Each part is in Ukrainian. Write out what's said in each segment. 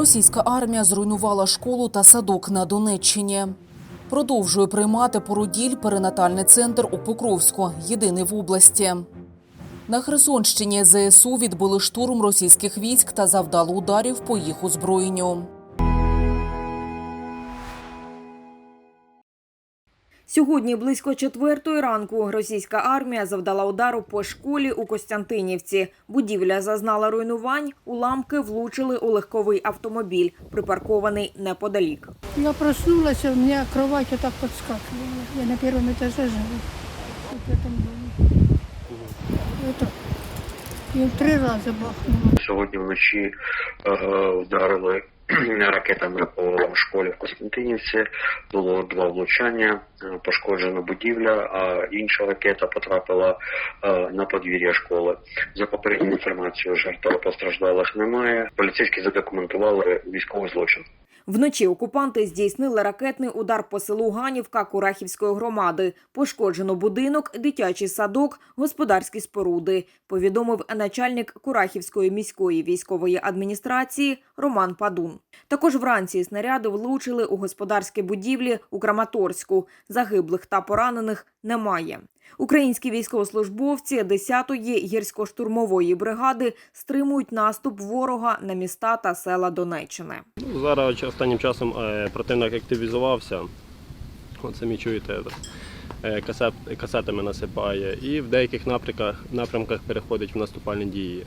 Російська армія зруйнувала школу та садок на Донеччині. Продовжує приймати породіль перинатальний центр у Покровську, єдиний в області. На Херсонщині ЗСУ відбили штурм російських військ та завдали ударів по їх озброєнню. Сьогодні близько четвертої ранку російська армія завдала удару по школі у Костянтинівці. Будівля зазнала руйнувань, уламки влучили у легковий автомобіль, припаркований неподалік. Я проснулась, а у меня кровать вот так подскакивала. Я на первом этаже живу. Вот в этом доме. Это. И три раза бахнуло. Сьогодні вночі е, вдарили ракетами по школі в Костянтинівці. Було два влучання, е, пошкоджена будівля, а інша ракета потрапила е, на подвір'я школи. За попередньою інформацією, жертв постраждалих немає. Поліцейські задокументували військовий злочин. Вночі окупанти здійснили ракетний удар по селу Ганівка Курахівської громади. Пошкоджено будинок, дитячий садок, господарські споруди. Повідомив начальник Курахівської міської військової адміністрації Роман Падун. Також вранці снаряди влучили у господарські будівлі у Краматорську. Загиблих та поранених немає. Українські військовослужбовці 10-ї гірсько-штурмової бригади стримують наступ ворога на міста та села Донеччини. Ну, Зараз останнім часом е, противник активізувався. От самі чуєте, е, касет, касетами насипає і в деяких напрямках, напрямках переходить в наступальні дії.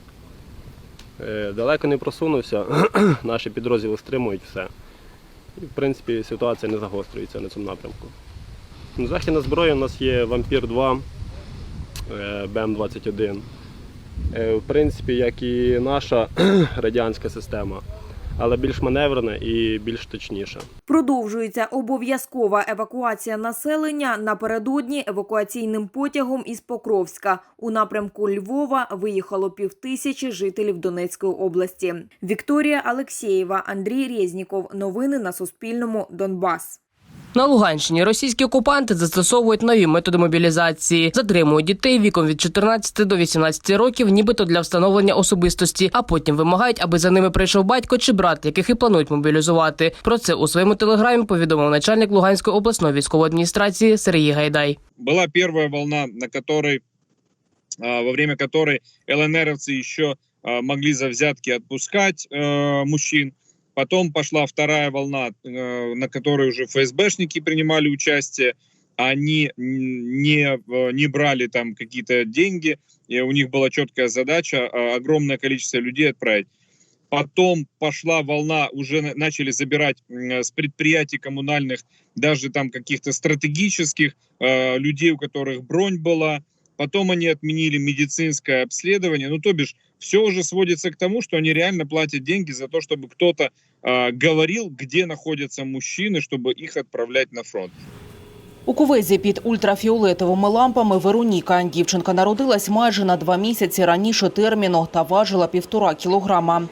Е, Далеко не просунувся, наші підрозділи стримують все. І, в принципі, ситуація не загострюється на цьому напрямку. Ну, Західна зброя у нас є Вампір 2, е, БМ-21. Е, В принципі, як і наша радянська система але більш маневрена і більш точніша. Продовжується обов'язкова евакуація населення. Напередодні евакуаційним потягом із Покровська у напрямку Львова виїхало півтисячі жителів Донецької області. Вікторія Алексєєва, Андрій Резніков. Новини на Суспільному. Донбас. На Луганщині російські окупанти застосовують нові методи мобілізації, затримують дітей віком від 14 до 18 років, нібито для встановлення особистості, а потім вимагають, аби за ними прийшов батько чи брат, яких і планують мобілізувати. Про це у своєму телеграмі повідомив начальник Луганської обласної військової адміністрації Сергій Гайдай. была первая волна, на которой, а, во время которой ЛНРовцы еще а, могли за взятки отпускать э, мужчин. Потом пошла вторая волна, э, на которой уже ФСБшники принимали участие. Они не, не брали там какие-то деньги, и у них была четкая задача а, огромное количество людей отправить. Потом пошла волна, уже на- начали забирать с предприятий коммунальных даже там каких-то стратегических э, людей, у которых бронь была. Потом они отменили медицинское обследование. Ну, то бишь, все уже сводится к тому, что они реально платят деньги за то, чтобы кто-то э, говорил, где находятся мужчины, чтобы их отправлять на фронт. У кувезі під ультрафіолетовими лампами Вероніка. Дівчинка народилась майже на два місяці раніше терміну та важила півтора кілограма.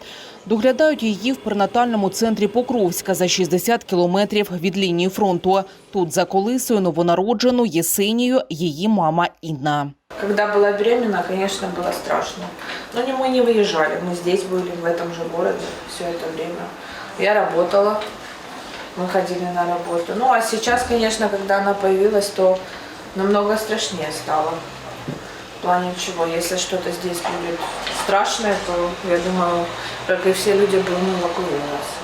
Доглядають її в перинатальному центрі Покровська за 60 кілометрів від лінії фронту. Тут за колисою новонароджену Єсенію її мама Інна. Когда была беременна, конечно, было страшно. Но не, мы не выезжали, мы здесь были, в этом же городе все это время. Я работала, мы ходили на работу. Ну а сейчас, конечно, когда она появилась, то намного страшнее стало. В плане чего, если что-то здесь будет страшное, то, я думаю, как и все люди, будем эвакуироваться.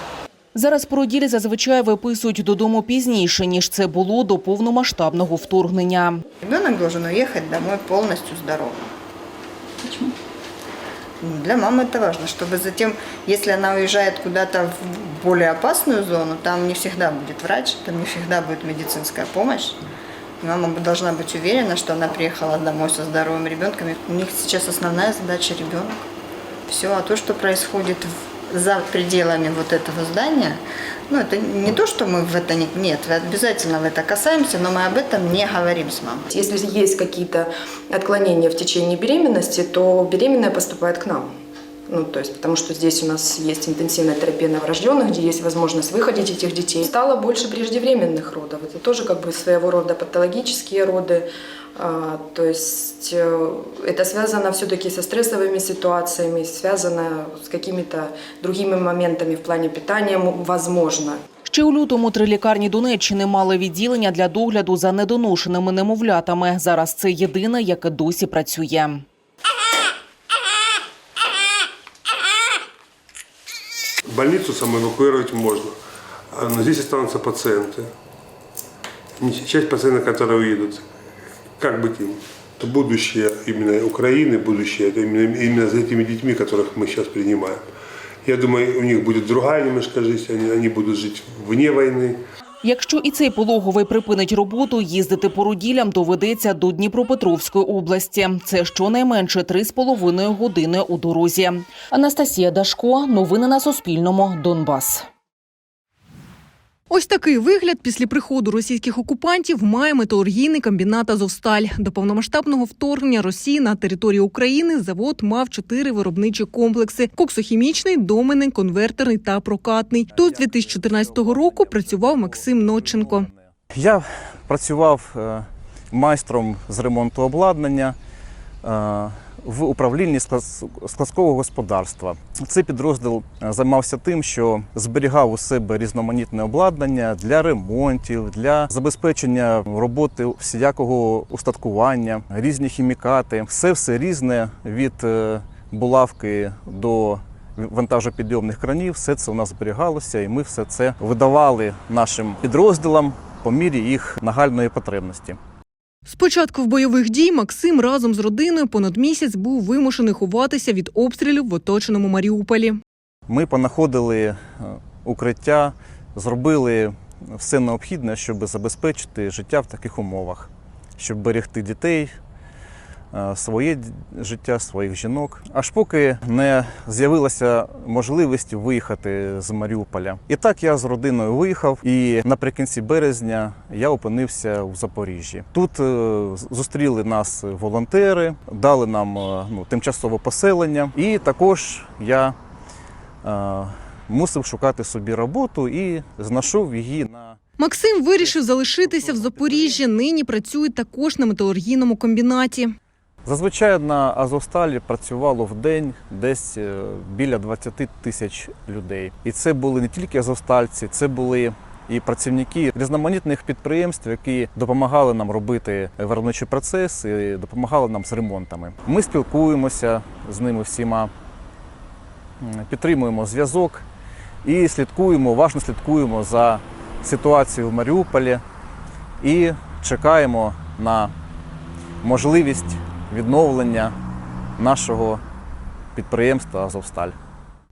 Зараз породілі зазвичай виписують додому пізніше, ніж це було до повномасштабного вторгнення. Ребенок должен уехать домой полностью здоровым. Почему? Для мамы это важно, чтобы затем, если она уезжает куда-то в более опасную зону, там не всегда будет врач, там не всегда будет медицинская помощь. Мама должна быть уверена, что она приехала домой со здоровым ребенком. У них сейчас основная задача ребенок. Все, а то, что происходит в- за пределами вот этого здания, ну, это не то, что мы в это не... Нет, обязательно в это касаемся, но мы об этом не говорим с мамой. Если есть какие-то отклонения в течение беременности, то беременная поступает к нам. Ну, то есть, потому что здесь у нас есть интенсивная терапия новорожденных, где есть возможность выходить этих детей. Стало больше преждевременных родов. Это тоже как бы своего рода патологические роды. А, То есть э, это связано все-таки со стрессовыми ситуациями, связано с какими-то другими моментами в плане питания, м, возможно. Ще у лютому три лікарні Донеччини мали відділення для догляду за недоношеними немовлятами. Зараз це єдине, яке досі працює. Больницу саму эвакуировать можно, а, но здесь останутся пациенты. Не- Часть пациентов, которые уедут, как быть им? Это будущее именно Украины, будущее это именно, именно за этими детьми, которых мы сейчас принимаем. Я думаю, у них будет другая немножко жизнь, они, они будут жить вне войны. Якщо і цей пологовий припинить роботу, їздити породілям доведеться до Дніпропетровської області. Це щонайменше три з половиною години у дорозі. Анастасія Дашко. Новини на Суспільному. Донбас. Ось такий вигляд після приходу російських окупантів має металургійний комбінат Азовсталь. До повномасштабного вторгнення Росії на територію України завод мав чотири виробничі комплекси: коксохімічний, доменний, конвертерний та прокатний. Тут з 2014 року працював Максим Ноченко. Я працював е, майстром з ремонту обладнання е, в управлінні склад- складського господарства. Цей підрозділ е, займався тим, що зберігав у себе різноманітне обладнання для ремонтів, для забезпечення роботи всілякого устаткування, різні хімікати. Все все різне від е, булавки до вантажопідйомних кранів. Все це у нас зберігалося, і ми все це видавали нашим підрозділам по мірі їх нагальної потребності. Спочатку в бойових дій Максим разом з родиною понад місяць був вимушений ховатися від обстрілів в оточеному Маріуполі. Ми понаходили е, укриття, зробили все необхідне, щоб забезпечити життя в таких умовах, щоб берегти дітей, своє життя, своїх жінок. Аж поки не з'явилася можливість виїхати з Маріуполя. І так я з родиною виїхав, і наприкінці березня я опинився в Запоріжжі. Тут е, зустріли нас волонтери, дали нам е, ну, тимчасове поселення, і також я е, мусив шукати собі роботу і знайшов її на Максим вирішив залишитися в Запоріжжі. Нині працює також на металургійному комбінаті. Зазвичай на Азовсталі працювало в день десь е, біля 20 тисяч людей. І це були не тільки азовстальці, це були. І працівники різноманітних підприємств, які допомагали нам робити виробничий процес, і допомагали нам з ремонтами. Ми спілкуємося з ними всіма, підтримуємо зв'язок і слідкуємо, уважно слідкуємо за ситуацією в Маріуполі і чекаємо на можливість відновлення нашого підприємства Азовсталь.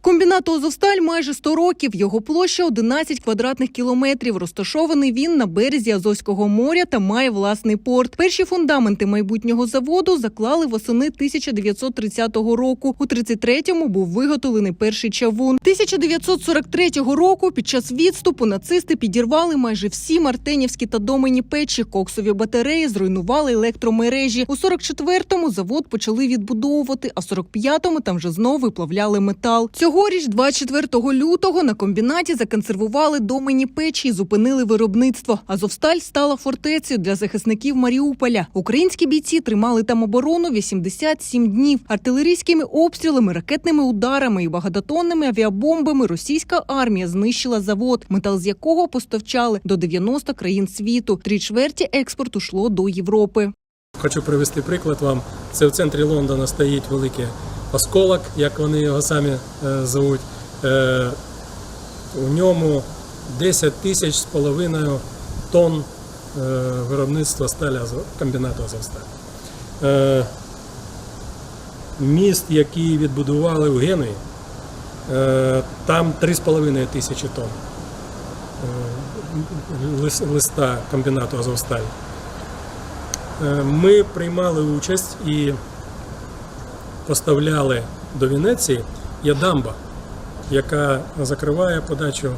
Комбінату Азовсталь майже 100 років. Його площа 11 квадратних кілометрів. Розташований він на березі Азовського моря та має власний порт. Перші фундаменти майбутнього заводу заклали восени 1930 року. У 33-му був виготовлений перший чавун. 1943 року під час відступу нацисти підірвали майже всі мартенівські та домені печі. Коксові батареї зруйнували електромережі. У 44-му завод почали відбудовувати, а в 45-му там вже знову виплавляли метал. Цьогоріч, 24 лютого, на комбінаті законсервували домені печі і зупинили виробництво. Азовсталь стала фортецею для захисників Маріуполя. Українські бійці тримали там оборону 87 днів. Артилерійськими обстрілами, ракетними ударами і багатотонними авіабомбами російська армія знищила завод, метал з якого поставчали до 90 країн світу. Три чверті експорту йшло до Європи. Хочу привести приклад вам. Це в центрі Лондона стоїть великий осколок, як вони його самі е, зовуть. Е, у ньому 10 тисяч з половиною тонн е, виробництва сталі комбінату Азовсталь. Міст, який відбудували у Генуї, там 3,5 тисячі тонн листа комбінату Азовсталь. Ми приймали участь і поставляли до Венеції є дамба, яка закриває подачу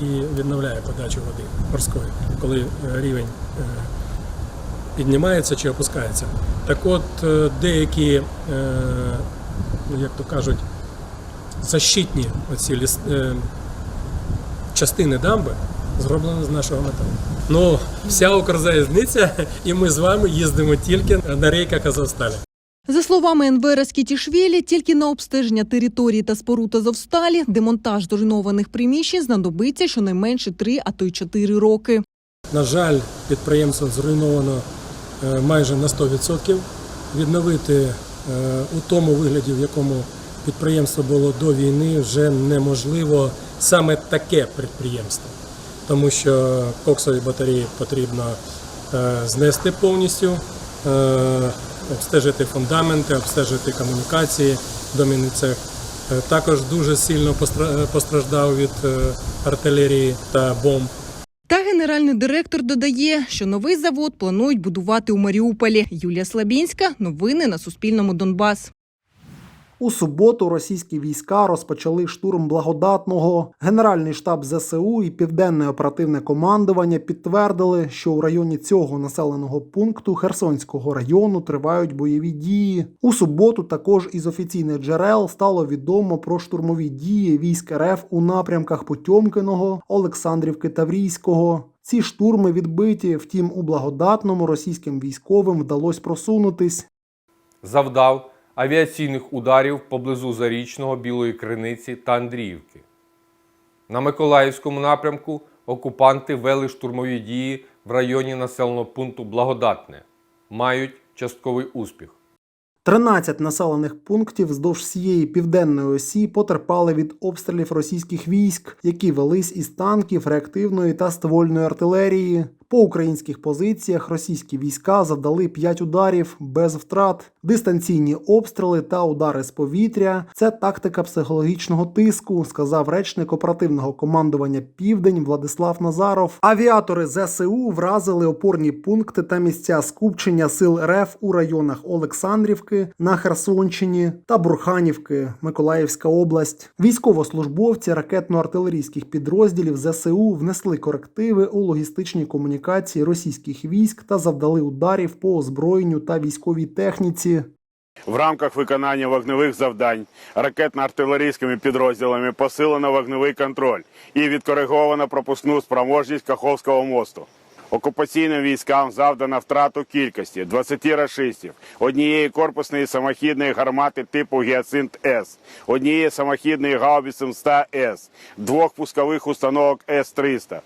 і відновляє подачу води морської, коли е, рівень е, піднімається чи опускається. Так от е, деякі, як то кажуть, защитні оці ліс, частини дамби зроблені з нашого металу. Ну, вся Укрзалізниця і ми з вами їздимо тільки на рейках Азовсталі. За словами Енвера Скітішвілі, тільки на обстеження території та споруд Азовсталі демонтаж зруйнованих приміщень знадобиться щонайменше 3, а то й 4 роки. На жаль, підприємство зруйновано е, майже на 100%. Відновити е, у тому вигляді, в якому підприємство було до війни, вже неможливо саме таке підприємство, тому що коксові батареї потрібно е, знести повністю, обстежити фундаменти, обстежити комунікації, домінний цех. Е, Також дуже сильно постраждав від е, артилерії та бомб. Та генеральний директор додає, що новий завод планують будувати у Маріуполі. Юлія Слабінська. Новини на Суспільному Донбас. У суботу російські війська розпочали штурм благодатного. Генеральний штаб ЗСУ і південне оперативне командування підтвердили, що у районі цього населеного пункту Херсонського району тривають бойові дії. У суботу також із офіційних джерел стало відомо про штурмові дії військ РФ у напрямках Потьомкиного, Олександрівки Таврійського. Ці штурми відбиті, втім, у благодатному російським військовим вдалося просунутись. завдав авіаційних ударів поблизу Зарічного, Білої Криниці та Андріївки. На Миколаївському напрямку окупанти вели штурмові дії в районі населеного пункту Благодатне. Мають частковий успіх. 13 населених пунктів вздовж всієї південної осі потерпали від обстрілів російських військ, які велись із танків, реактивної та ствольної артилерії. По українських позиціях російські війська завдали 5 ударів без втрат. Дистанційні обстріли та удари з повітря це тактика психологічного тиску, сказав речник оперативного командування Південь Владислав Назаров. Авіатори ЗСУ вразили опорні пункти та місця скупчення сил РФ у районах Олександрівки на Херсонщині та Бурханівки, Миколаївська область. Військовослужбовці ракетно-артилерійських підрозділів ЗСУ внесли корективи у логістичні комунікації російських військ та завдали ударів по озброєнню та військовій техніці. В рамках виконання вогневих завдань ракетно-артилерійськими підрозділами посилено вогневий контроль і відкориговано пропускну спроможність Каховського мосту. Окупаційним військам завдано втрату кількості 20 рашистів, однієї корпусної самохідної гармати типу Гіацинт С, однієї самохідної гаубиці 100 С, двох пускових установок С-300,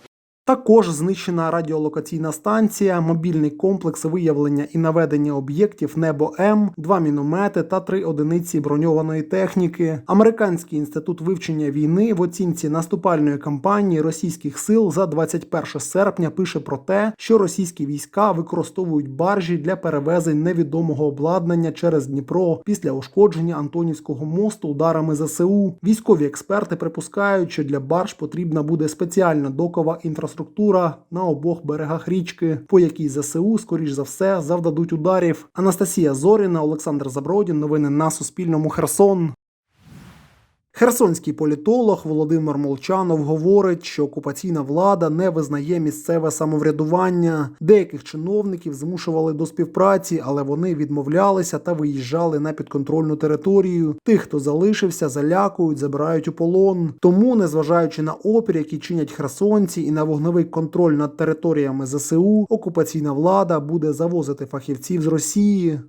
Також знищена радіолокаційна станція, мобільний комплекс виявлення і наведення об'єктів Небо М, два міномети та три одиниці броньованої техніки. Американський інститут вивчення війни в оцінці наступальної кампанії російських сил за 21 серпня пише про те, що російські війська використовують баржі для перевезень невідомого обладнання через Дніпро після ушкодження Антонівського мосту ударами ЗСУ. Військові експерти припускають, що для барж потрібна буде спеціальна докова інфраструктура на обох берегах річки, по якій ЗСУ, скоріш за все, завдадуть ударів. Анастасія Зоріна, Олександр Забродін. Новини на Суспільному. Херсон. Херсонський політолог Володимир Молчанов говорить, що окупаційна влада не визнає місцеве самоврядування. Деяких чиновників змушували до співпраці, але вони відмовлялися та виїжджали на підконтрольну територію. Тих, хто залишився, залякують, забирають у полон. Тому, незважаючи на опір, який чинять херсонці, і на вогневий контроль над територіями ЗСУ, окупаційна влада буде завозити фахівців з Росії.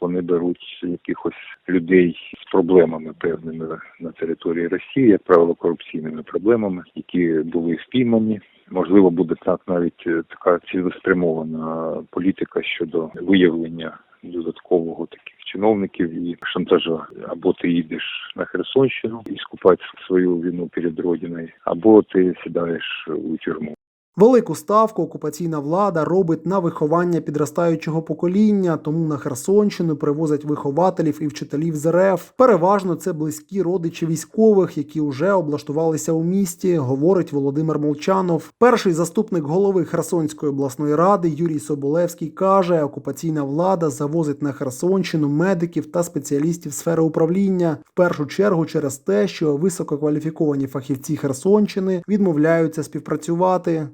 Вони беруть якихось людей проблемами певними на території Росії, як правило, корупційними проблемами, які були спіймані. Можливо, буде так навіть е, така цілеспрямована політика щодо виявлення додаткового таких чиновників і шантажа. Або ти їдеш на Херсонщину і скупати свою вину перед родиною, або ти сідаєш у тюрму. Велику ставку окупаційна влада робить на виховання підростаючого покоління, тому на Херсонщину привозять вихователів і вчителів з РФ. Переважно це близькі родичі військових, які вже облаштувалися у місті, говорить Володимир Молчанов. Перший заступник голови Херсонської обласної ради Юрій Соболевський каже, окупаційна влада завозить на Херсонщину медиків та спеціалістів сфери управління. В першу чергу через те, що висококваліфіковані фахівці Херсонщини відмовляються співпрацювати.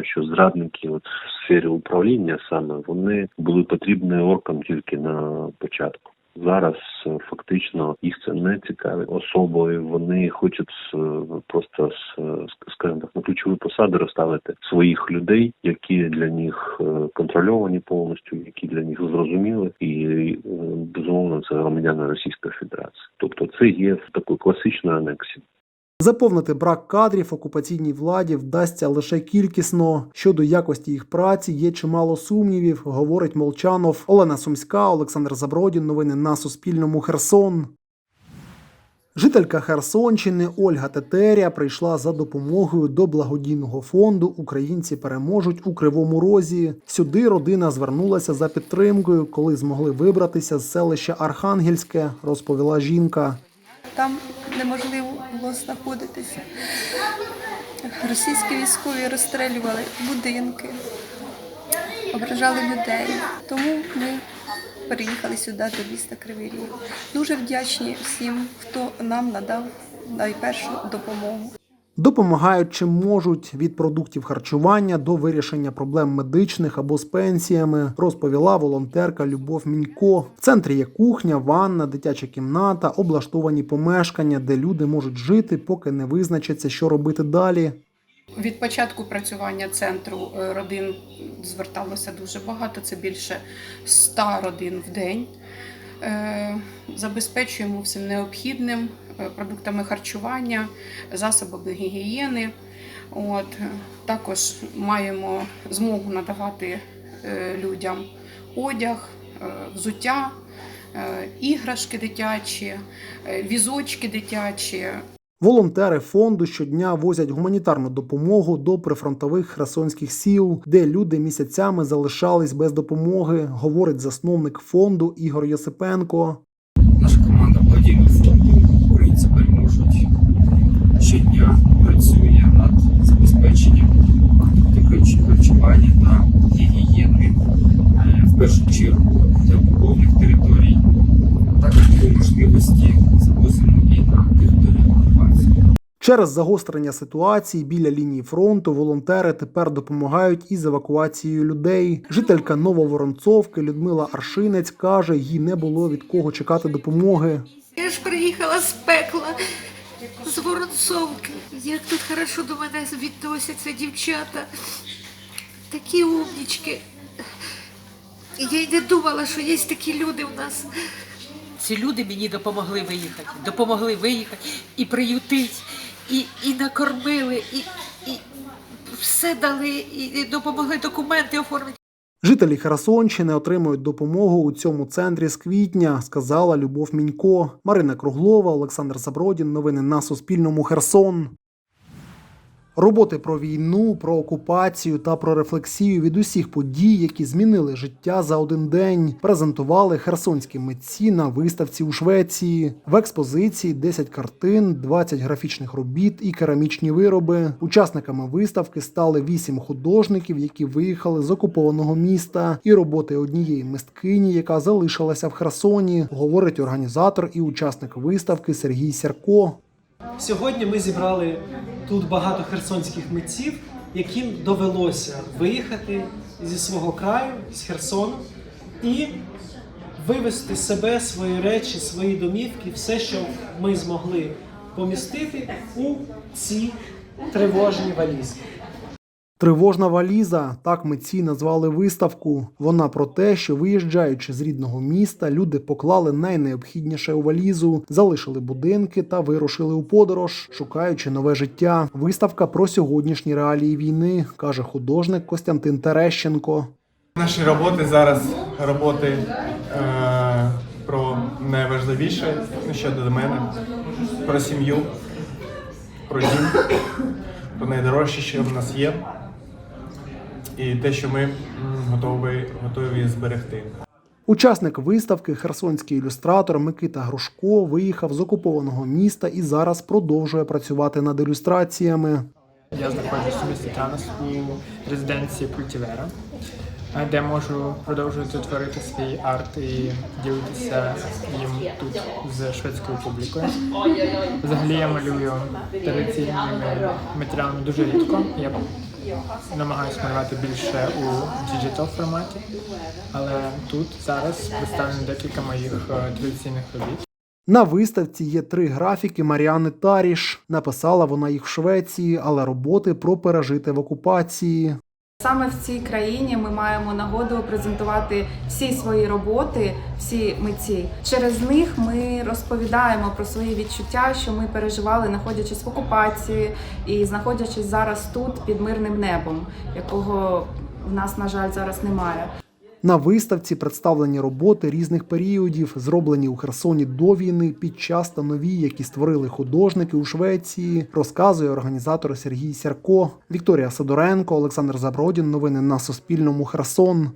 Розуміємо, що зрадники от в сфері управління саме вони були потрібні оркам тільки на початку. Зараз е, фактично їх це не цікавить особою. Вони хочуть е, просто е, скажімо так, на ключові посади розставити своїх людей, які для них контрольовані повністю, які для них зрозуміли, і безумовно це громадяни Російської Федерації. Тобто це є такою класичною анексією. Заповнити брак кадрів окупаційній владі вдасться лише кількісно. Щодо якості їх праці є чимало сумнівів, говорить Молчанов. Олена Сумська, Олександр Забродін. Новини на Суспільному. Херсон. Жителька Херсонщини Ольга Тетеря прийшла за допомогою до благодійного фонду Українці переможуть у Кривому Розі. Сюди родина звернулася за підтримкою, коли змогли вибратися з селища Архангельське, розповіла жінка. Там неможливо було знаходитися. Російські військові розстрелювали будинки, ображали людей. Тому ми переїхали сюди до міста Кривий Ріг. Дуже вдячні всім, хто нам надав найпершу допомогу. Допомагають чим можуть від продуктів харчування до вирішення проблем медичних або з пенсіями, розповіла волонтерка Любов Мінько. В центрі є кухня, ванна, дитяча кімната, облаштовані помешкання, де люди можуть жити, поки не визначаться, що робити далі. Від початку працювання центру е, родин зверталося дуже багато, це більше 100 родин в день. Е, Забезпечуємо всім необхідним продуктами харчування, засобами гігієни. От. е, Також маємо змогу надавати е, людям одяг, е, взуття, е, іграшки дитячі, е, візочки дитячі, Волонтери фонду щодня возять гуманітарну допомогу до прифронтових херсонських сіл, де люди місяцями залишались без допомоги, говорить засновник фонду Ігор Йосипенко. Наша команда благодійного фонду Українці переможуть щодня працює над забезпеченням продуктів харчування та гігієни е, в першу чергу для окупованих територій. Також по можливості завозимо і на територію окупації. Через загострення ситуації біля лінії фронту волонтери тепер допомагають із евакуацією людей. Жителька Нововоронцовки Людмила Аршинець каже, їй не було від кого чекати допомоги. Я ж приїхала з пекла, з Воронцовки. Як тут хорошо до мене відносяться дівчата. Такі умнічки. Я й не думала, що є такі люди в нас. Ці люди мені допомогли виїхати, допомогли виїхати і приютити, і, і накормили, і, і все дали, і допомогли документи оформити. Жителі Херсонщини отримують допомогу у цьому центрі з квітня, сказала Любов Мінько. Марина Круглова, Олександр Забродін. Новини на Суспільному. Херсон. Роботи про війну, про окупацію та про рефлексію від усіх подій, які змінили життя за один день, презентували херсонські митці на виставці у Швеції. В експозиції 10 картин, 20 графічних робіт і керамічні вироби. Учасниками виставки стали 8 художників, які виїхали з окупованого міста, і роботи однієї мисткині, яка залишилася в Херсоні, говорить організатор і учасник виставки Сергій Сярко. Сьогодні ми зібрали тут багато херсонських митців, яким довелося виїхати зі свого краю, з Херсону, і вивезти себе, свої речі, свої домівки, все, що ми змогли помістити у ці тривожні валізки. Тривожна валіза так митці назвали виставку. Вона про те, що виїжджаючи з рідного міста, люди поклали найнеобхідніше у валізу, залишили будинки та вирушили у подорож, шукаючи нове життя. Виставка про сьогоднішні реалії війни, каже художник Костянтин Терещенко. Наші роботи зараз роботи е, про найважливіше, ну, що до мене, про сім'ю, про дім, про найдорожче, що в нас є, і те, що ми готові, готові зберегти. Учасник виставки, херсонський ілюстратор Микита Грушко виїхав з окупованого міста і зараз продовжує працювати над ілюстраціями. Я знаходжусь у місті Танос у резиденції Культівера, е, де можу продовжувати творити свій арт і ділитися їм тут з шведською публікою. Взагалі я малюю традиційними матеріалами дуже рідко. Я намагаюся малювати більше у діджитал форматі, але тут зараз представлено декілька моїх е, традиційних робіт. На виставці є три графіки Маріани Таріш. Написала вона їх в Швеції, але роботи про пережити в окупації. Саме в цій країні ми маємо нагоду презентувати всі свої роботи, всі митці. Через них ми розповідаємо про свої відчуття, що ми переживали, знаходячись в окупації і знаходячись зараз тут під мирним небом, якого в нас, на жаль, зараз немає. На виставці представлені роботи різних періодів, зроблені у Херсоні до війни, під час та нові, які створили художники у Швеції, розказує організатор Сергій Сярко, Вікторія Сидоренко, Олександр Забродін. Новини на Суспільному. Херсон.